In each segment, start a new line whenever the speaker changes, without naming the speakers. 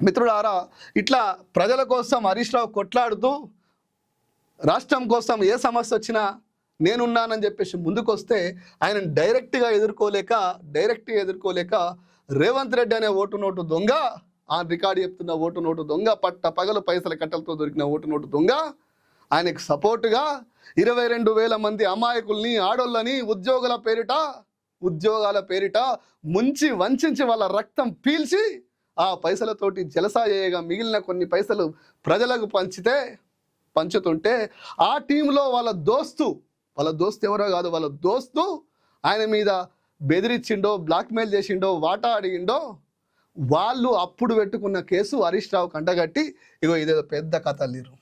మిత్రులారా ఇట్లా ప్రజల కోసం హరీష్ రావు కొట్లాడుతూ రాష్ట్రం కోసం ఏ సమస్య వచ్చినా నేనున్నానని చెప్పేసి ముందుకొస్తే ఆయన డైరెక్ట్గా ఎదుర్కోలేక డైరెక్ట్గా ఎదుర్కోలేక రేవంత్ రెడ్డి అనే ఓటు నోటు దొంగ ఆ రికార్డు చెప్తున్న ఓటు నోటు దొంగ పట్ట పగలు పైసల కట్టలతో దొరికిన ఓటు నోటు దొంగ ఆయనకు సపోర్టుగా ఇరవై రెండు వేల మంది అమాయకుల్ని ఆడోళ్ళని ఉద్యోగుల పేరిట ఉద్యోగాల పేరిట ముంచి వంచి వాళ్ళ రక్తం పీల్చి ఆ పైసలతోటి జలసా చేయగా మిగిలిన కొన్ని పైసలు ప్రజలకు పంచితే పంచుతుంటే ఆ టీంలో వాళ్ళ దోస్తు వాళ్ళ దోస్తు ఎవరో కాదు వాళ్ళ దోస్తు ఆయన మీద బెదిరించిండో బ్లాక్మెయిల్ చేసిండో వాటా అడిగిండో వాళ్ళు అప్పుడు పెట్టుకున్న కేసు హరీష్ రావు కంటగట్టి ఇగో ఇదేదో పెద్ద కథ లేరు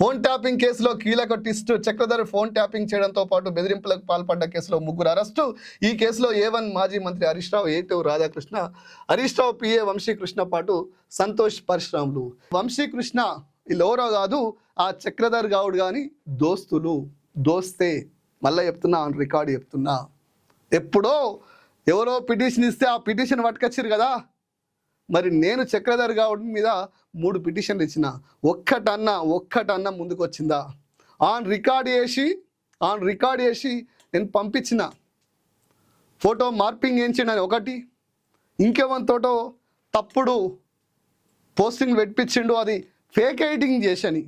ఫోన్ ట్యాపింగ్ కేసులో కీలక టిస్ట్ చక్రధర్ ఫోన్ ట్యాపింగ్ చేయడంతో పాటు బెదిరింపులకు పాల్పడ్డ కేసులో ముగ్గురు అరెస్టు. ఈ కేసులో ఏ వన్ మాజీ మంత్రి Harish Rao A two Radhakrishna Harish Rao PA Vamshikrishna పాటు సంతోష్ పరశురాములు. వంశీకృష్ణ వీళ్ళు ఎవరో కాదు ఆ చక్రధర్ గౌడ్ కానీ దోస్తులు. దోస్తే. మళ్ళీ చెప్తున్నా ఆన్ రికార్డు చెప్తున్నా. ఎప్పుడో ఎవరో పిటిషన్ ఇస్తే ఆ పిటిషన్ పట్టుకొచ్చారు కదా. మరి నేను చక్రధర్ గౌడ్ మీద మూడు పిటిషన్లు ఇచ్చిన. ఒక్కటన్నా ఒక్కటన్నా ముందుకు వచ్చిందా ఆన్ రికార్డ్ చేసి ఆన్ రికార్డ్ చేసి నేను పంపించిన. ఫోటో మార్పింగ్ వేయించిన ఒకటి. ఇంకెవరితోటో తప్పుడు పోస్టింగ్ పెట్టించిండు అది ఫేక్ ఎడిటింగ్ చేసని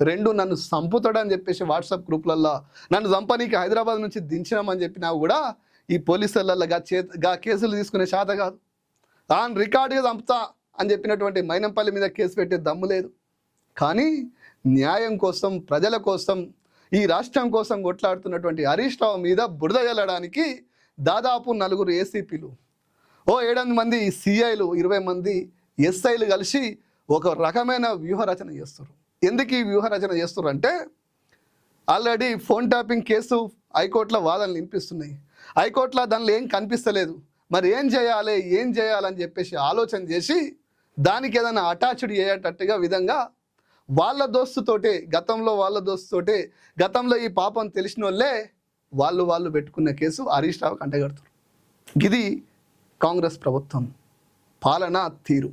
రెండు నన్ను చంపుతాడని చెప్పేసి వాట్సాప్ గ్రూప్లల్లో నన్ను చంపనీకి హైదరాబాద్ నుంచి దించినామని చెప్పినా కూడా ఈ పోలీసులల్లో గా చే గా కేసులు తీసుకునే శాత కాదు. తాను రికార్డుగా చంపుతా అని చెప్పినటువంటి మైనంపల్లి మీద కేసు పెట్టే దమ్ము లేదు. కానీ న్యాయం కోసం ప్రజల కోసం ఈ రాష్ట్రం కోసం కొట్లాడుతున్నటువంటి హరీష్ రావు మీద బురద జల్లడానికి దాదాపు నలుగురు ఏసీపీలు ఓ ఏడెనిమిది మంది సిఐలు ఇరవై మంది ఎస్ఐలు కలిసి ఒక రకమైన వ్యూహరచన చేస్తారు ఎందుకు ఈ వ్యూహరచన చేస్తారు అంటే ఆల్రెడీ ఫోన్ ట్యాపింగ్ కేసు హైకోర్టులో వాదనలు వినిపిస్తున్నాయి. హైకోర్టులో దానిలో ఏం కనిపిస్తలేదు. మరి ఏం చేయాలి ఏం చేయాలని చెప్పేసి ఆలోచన చేసి దానికి ఏదైనా అటాచ్డ్ అయ్యేటట్టుగా విధంగా వాళ్ళ దోస్తుతోటే గతంలో వాళ్ళ దోస్తుతోటే గతంలో ఈ పాపం తెలిసిన వాళ్ళే వాళ్ళు వాళ్ళు పెట్టుకున్న కేసు హరీష్ రావు అంటగడతారు ఇది కాంగ్రెస్ ప్రభుత్వం పాలన తీరు.